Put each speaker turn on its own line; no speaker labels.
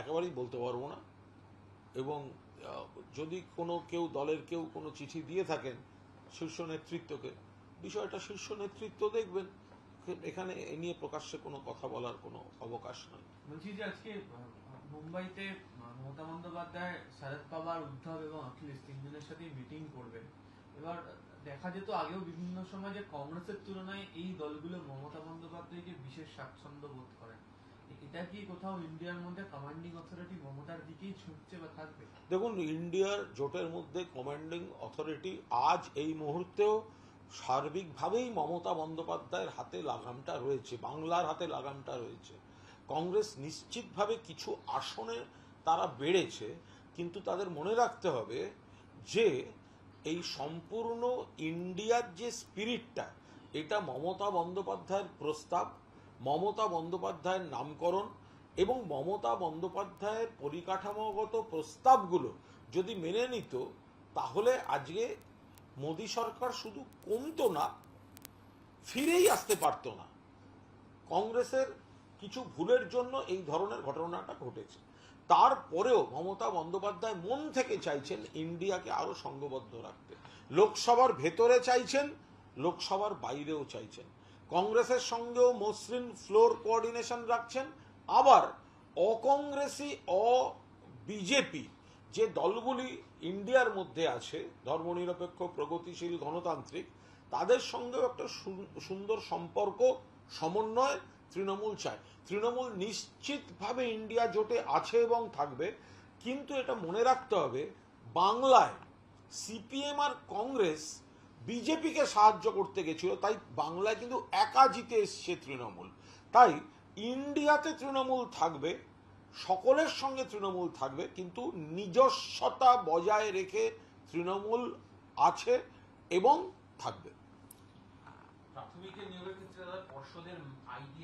একেবারেই বলতে পারব না। এবং যদি কোনো কেউ, দলের কেউ কোনো চিঠি দিয়ে থাকেন শীর্ষ নেতৃত্বকে, বিষয়টা শীর্ষ নেতৃত্ব দেখবেন। এখানে এ নিয়ে প্রকাশ্যে কোনো কথা বলার কোনো অবকাশ নয়
বলছি যে আজকে মুম্বাইতে মমতা বন্দ্যোপাধ্যায় শরদ পাওয়ার, উদ্ধব এবং অখিলেশ তিনজনের সাথেই মিটিং করবেন। এবার, দেখা যেত আগেও বিভিন্ন সময় যে কংগ্রেসের তুলনায় এই দলগুলো মমতা বন্দ্যোপাধ্যায়কে বিশেষ স্বাচ্ছন্দ্য বোধ করেন এটা কি কোথাও ইন্ডিয়ার মধ্যে কমান্ডিং অথরিটি মমতার দিকেই ছুটছে বা থাকবে?
দেখুন, ইন্ডিয়ার জোটের মধ্যে কমান্ডিং অথরিটি আজ এই মুহূর্তেও সার্বিকভাবেই মমতা বন্দ্যোপাধ্যায়ের হাতে লাগামটা রয়েছে, বাংলার হাতে লাগামটা রয়েছে। কংগ্রেস নিশ্চিতভাবে কিছু আসনে তারা বেড়েছে, কিন্তু তাদের মনে রাখতে হবে যে এই সম্পূর্ণ ইন্ডিয়ার যে স্পিরিটটা এটা মমতা বন্দ্যোপাধ্যায়ের প্রস্তাব মমতা বন্দ্যোপাধ্যায়ের নামকরণ এবং মমতা বন্দ্যোপাধ্যায়ের পরিকাঠামোগত প্রস্তাবগুলো যদি মেনে নিত, তাহলে আজকে মোদী সরকার শুধু কমতো না, ফিরেই আসতে পারতো না। কংগ্রেসের কিছু ভুলের জন্য এই ধরনের ঘটনাটা ঘটেছে। তারপরেও মমতা বন্দ্যোপাধ্যায় মন থেকে চাইছেন ইন্ডিয়াকে আরও সংঘবদ্ধ রাখতে। লোকসভার ভেতরে চাইছেন, লোকসভার বাইরেও চাইছেন। কংগ্রেসের সঙ্গেও মসৃণ ফ্লোর কোঅর্ডিনেশন রাখছেন। আবার অকংগ্রেসি অ বিজেপি যে দলগুলি ইন্ডিয়ার মধ্যে আছে, ধর্মনিরপেক্ষ, প্রগতিশীল, গণতান্ত্রিক, তাদের সঙ্গেও একটা সুন্দর সম্পর্ক, সমন্বয় তৃণমূল চায়। তৃণমূল নিশ্চিতভাবে ইন্ডিয়া জোটে আছে এবং থাকবে, কিন্তু এটা মনে রাখতে হবে, বাংলায় সিপিএম আর কংগ্রেস বিজেপিকে সাহায্য করতে গেছিল, তাই বাংলায় কিন্তু একা জিতে এসছে তৃণমূল। তাই ইন্ডিয়াতে তৃণমূল থাকবে, সকলের সঙ্গে তৃণমূল থাকবে, কিন্তু নিজস্বতা বজায় রেখে তৃণমূল আছে এবং থাকবে।
নিয়োগের ক্ষেত্রে পর্ষদের